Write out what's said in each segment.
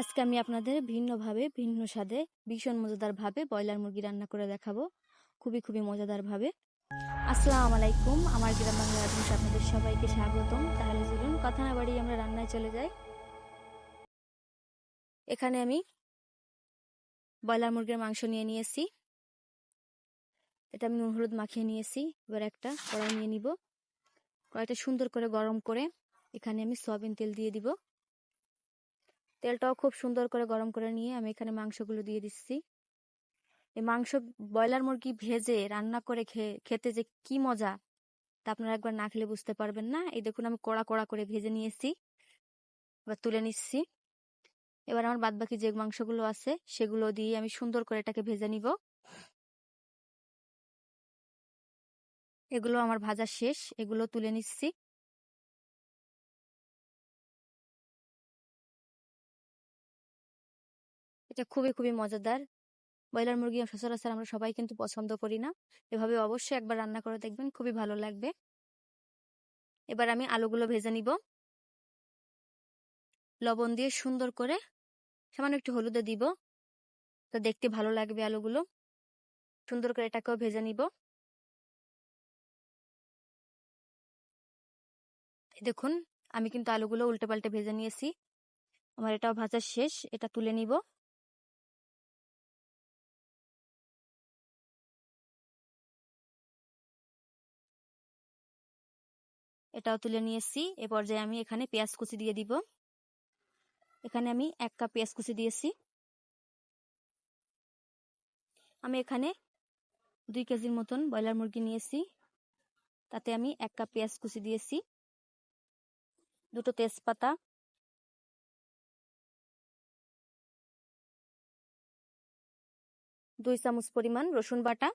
আজকে আমি আপনাদের ভিন্নভাবে, ভিন্ন স্বাদে, ভীষণ মজাদারভাবে ব্রয়লার মুরগি রান্না করে দেখাবো। খুবই খুবই মজাদারভাবে আসসালামু আলাইকুম, আমার গ্রাম বাংলা রাঁধুনিতে আপনাদের সবাইকে স্বাগতম। তাহলে চলুন, কথা না বাড়িয়ে আমরা রান্নায় চলে যাই। এখানে আমি ব্রয়লার মুরগির মাংস নিয়ে নিয়েছি। এটা আমি নুন, হলুদ মাখিয়ে নিয়েছি। এবার একটা কড়াই নিয়ে নিব। কড়াইটা সুন্দর করে গরম করে এখানে আমি সয়াবিন তেল দিয়ে দিব। তেলটাও খুব সুন্দর করে গরম করে নিয়ে আমি এখানে মাংসগুলো দিয়ে দিচ্ছি। এই মাংস ব্রয়লার মুরগি ভেজে রান্না করে খেতে যে কি মজা, তা আপনারা একবার না খেলে বুঝতে পারবেন না। এই দেখুন আমি কড়া কড়া করে ভেজে নিয়েছি, এবার তুলে নিচ্ছি। এবার আমার বাদ বাকি যে মাংসগুলো আছে, সেগুলো দিয়ে আমি সুন্দর করে এটাকে ভেজে নিব। এগুলো আমার ভাজা শেষ, এগুলো তুলে নিচ্ছি। এটা খুবই খুবই মজাদার। ব্রয়লার মুরগি সচরাচর আমরা সবাই কিন্তু পছন্দ করি না। এভাবে অবশ্যই একবার রান্না করে দেখবেন, খুবই ভালো লাগবে। এবার আমি আলুগুলো ভেজে নিব। লবণ দিয়ে সুন্দর করে সামান্য একটু হলুদে দিব। তো দেখতে ভালো লাগবে আলুগুলো। সুন্দর করে এটাকেও ভেজে নিব। দেখুন, আমি কিন্তু আলুগুলো উল্টে পাল্টে ভেজে নিয়েছি। আমার এটাও ভাজা শেষ, এটা তুলে নিব। এটাও তুলে নিয়েছি এ পর্যায়ে আমি এখানে পেঁয়াজ কুচি দিয়ে দিব। এখানে আমি এক কাপ পেঁয়াজ কুচি দিয়েছি আমি এখানে দুই কেজির মতন ব্রয়লার মুরগি নিয়েছি তাতে আমি এক কাপ পেঁয়াজ কুচি দিয়েছি দুটো তেজপাতা। দুই চামচ পরিমাণ রসুন বাটা।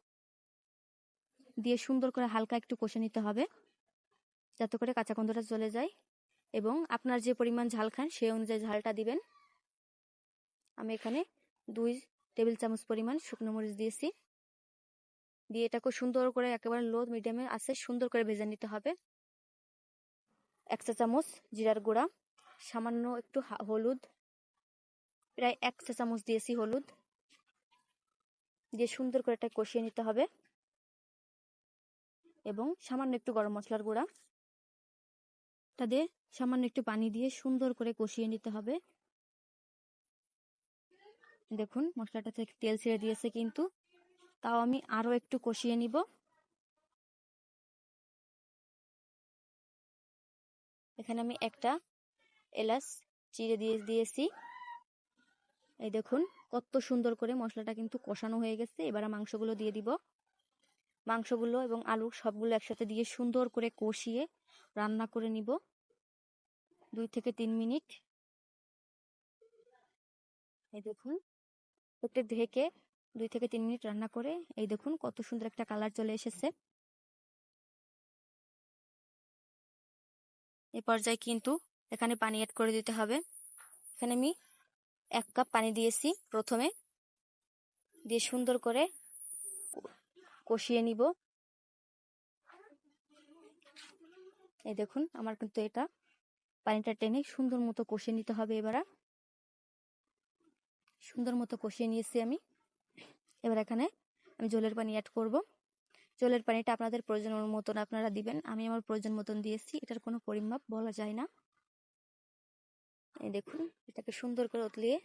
দিয়ে সুন্দর করে হালকা একটু কষে নিতে হবে। যাতে করে কাঁচা গন্ধটা চলে যায় এবং আপনার যে পরিমাণ ঝাল খান সেই অনুযায়ী ঝালটা দিবেন। আমি এখানে দুই টেবিল চামচ পরিমাণ শুকনো মরিচ দিয়েছি। দিয়ে এটাকে সুন্দর করে একেবারে লো মিডিয়ামে আছে সুন্দর করে ভেজে নিতে হবে। এক চা চামচ জিরার গুঁড়া, সামান্য একটু হলুদ, প্রায় এক চা চামচ দিয়েছি হলুদ। দিয়ে সুন্দর করে এটা কষিয়ে নিতে হবে। এবং সামান্য একটু গরম মশলার গুঁড়া। দিয়ে সামান্য একটু পানি দিয়ে সুন্দর করে কষিয়ে নিতে হবে। দেখুন, মশলাটা থেকে তেল ছেড়ে দিয়েছে কিন্তু। তাও আমি আরও একটু কষিয়ে নিব। এখানে আমি একটা এলাচ চিড়ে দিয়ে দিয়েছি। এই দেখুন, কত সুন্দর করে মশলাটা কিন্তু কষানো হয়ে গেছে। এবার মাংসগুলো দিয়ে দিব। মাংসগুলো এবং আলু সবগুলো একসাথে দিয়ে সুন্দর করে কষিয়ে রান্না করে নিব। দুই থেকে তিন মিনিট। এই দেখুন, একটু ঢেকে দুই থেকে তিন মিনিট রান্না করে এই দেখুন কত সুন্দর একটা কালার চলে এসেছে। এ পর্যায়ে কিন্তু এখানে পানি অ্যাড করে দিতে হবে। এখানে আমি এক কাপ পানি দিয়েছি প্রথমে। দিয়ে সুন্দর করে কষিয়ে নিব। এই দেখুন, আমার কিন্তু এটা পানিটা টেনে সুন্দর মতো কষিয়ে নিতে হবে এবার সুন্দর মতো কষিয়ে নিয়েছি আমি। এবার এখানে আমি জলের পানি অ্যাড করব। জলের পানিটা আপনাদের প্রয়োজন মতন আপনারা দিবেন। আমি আমার প্রয়োজন মতন দিয়েছি, এটার কোনো পরিমাপ বলা যায় না। এই দেখুন, এটাকে সুন্দর করে উতলিয়ে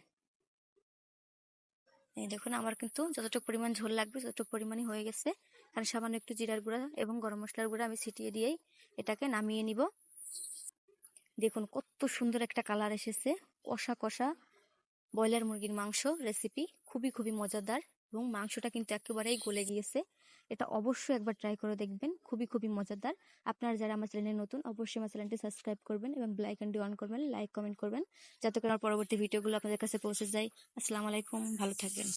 এই দেখুন, আমার কিন্তু যতটুকু পরিমাণ ঝোল লাগবে ততটুকু পরিমাণই হয়ে গেছে। কারণ সামান্য একটু জিরার গুঁড়া এবং গরম মশলার গুঁড়া আমি ছিটিয়ে দিয়েই এটাকে নামিয়ে নিব। দেখুন, কত সুন্দর একটা কালার এসেছে। কষা কষা ব্রয়লার মুরগির মাংস রেসিপি। খুবই খুবই মজাদার এবং মাংসটা কিন্তু একেবারেই গলে গিয়েছে। এটা অবশ্যই একবার ট্রাই করে দেখবেন। খুবই খুবই মজাদার। আপনারা যারা আমার চ্যানেলে নতুন, অবশ্যই আমার চ্যানেলটি সাবস্ক্রাইব করবেন এবং অ্যান্ড অন করবেন লাইক কমেন্ট করবেন। যাতে করে আমার পরবর্তী ভিডিওগুলো আপনাদের কাছে পৌঁছে যায়। আসসালামু আলাইকুম, ভালো থাকবেন।